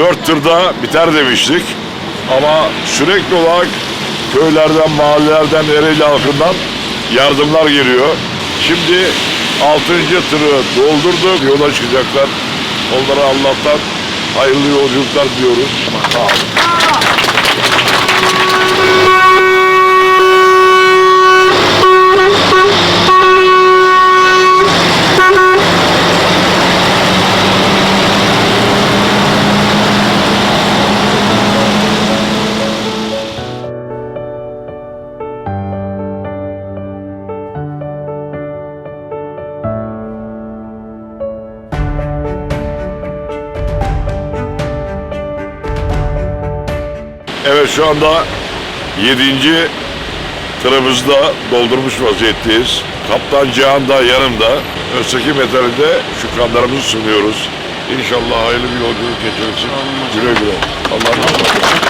Dört tırda biter demiştik. Ama sürekli olarak köylerden, mahallelerden, Ereğli halkından yardımlar geliyor. Şimdi altıncı tırı doldurduk, yola çıkacaklar. Onlara Allah'tan hayırlı yolculuklar diliyoruz. Sağ olun. Evet şu anda 7. tırımızda doldurmuş vaziyetteyiz. Kaptan Cihan da yanımda. Özteki metalinde şükranlarımızı sunuyoruz. İnşallah hayırlı bir yolculuk geçirirsin. Güle güle. Allah'a emanet olun.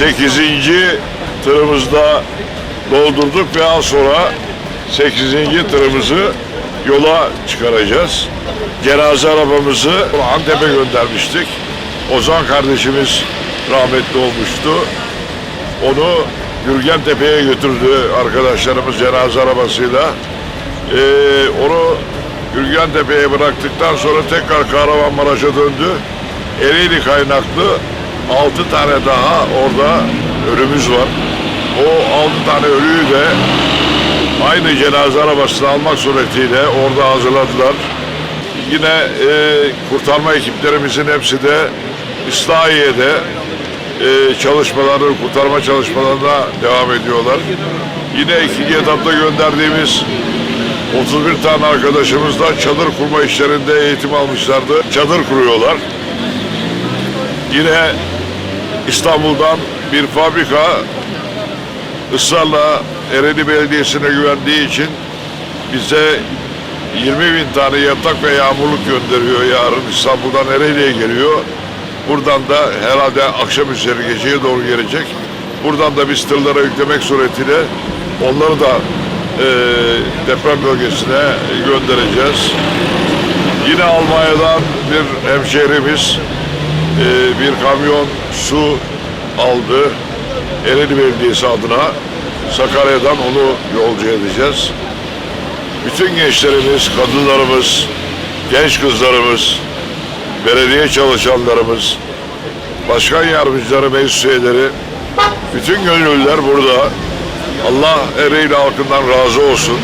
Sekizinci tırımızda doldurduk ve az sonra sekizinci tırımızı yola çıkaracağız. Cenaze arabamızı Antep'e göndermiştik. Ozan kardeşimiz rahmetli olmuştu. Onu Gürgen Tepe'ye götürdü arkadaşlarımız cenaze arabasıyla. Ee, onu Gürgen Tepe'ye bıraktıktan sonra tekrar Kahramanmaraş'a döndü. Ereğli kaynaklı 6 tane daha orada ölümüz var. O 6 tane ölüyü de aynı cenaze arabasını almak suretiyle orada hazırladılar. Yine e, kurtarma ekiplerimizin hepsi de İslahiye'de e, çalışmaları, kurtarma çalışmalarına devam ediyorlar. Yine ikinci etapta gönderdiğimiz 31 tane arkadaşımız da çadır kurma işlerinde eğitim almışlardı. Çadır kuruyorlar. Yine İstanbul'dan bir fabrika ısrarla Ereğli Belediyesi'ne güvendiği için bize 20 bin tane yatak ve yağmurluk gönderiyor yarın İstanbul'dan Ereğli'ye geliyor. Buradan da herhalde akşam üzeri geceye doğru gelecek. Buradan da biz tırlara yüklemek suretiyle onları da e, deprem bölgesine göndereceğiz. Yine Almanya'dan bir hemşehrimiz e, bir kamyon su aldı. Ereğli Belediyesi adına Sakarya'dan onu yolcu edeceğiz. Bütün gençlerimiz, kadınlarımız, genç kızlarımız, belediye çalışanlarımız, başkan yardımcıları, meclis üyeleri, bütün gönüllüler burada. Allah Ereğli halkından razı olsun.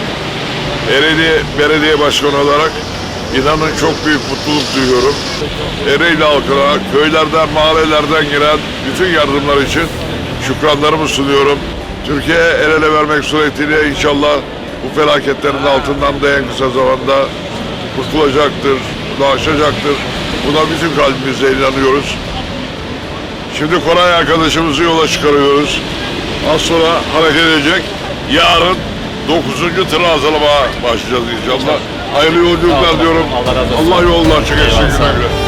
Ereğli Belediye Başkanı olarak inanın çok büyük mutluluk duyuyorum. Ereğli halkına, köylerden, mahallelerden gelen bütün yardımlar için şükranlarımı sunuyorum. Türkiye el ele vermek suretiyle inşallah bu felaketlerin altından da en kısa zamanda kurtulacaktır, bunu aşacaktır. Buna bütün kalbimizle inanıyoruz. Şimdi Koray arkadaşımızı yola çıkarıyoruz. Az sonra hareket edecek. Yarın 9. tır hazırlamaya başlayacağız inşallah. Hayırlı yolculuklar diyorum. Allah razı olsun. Allah yolunu açık etsin. Güle güle.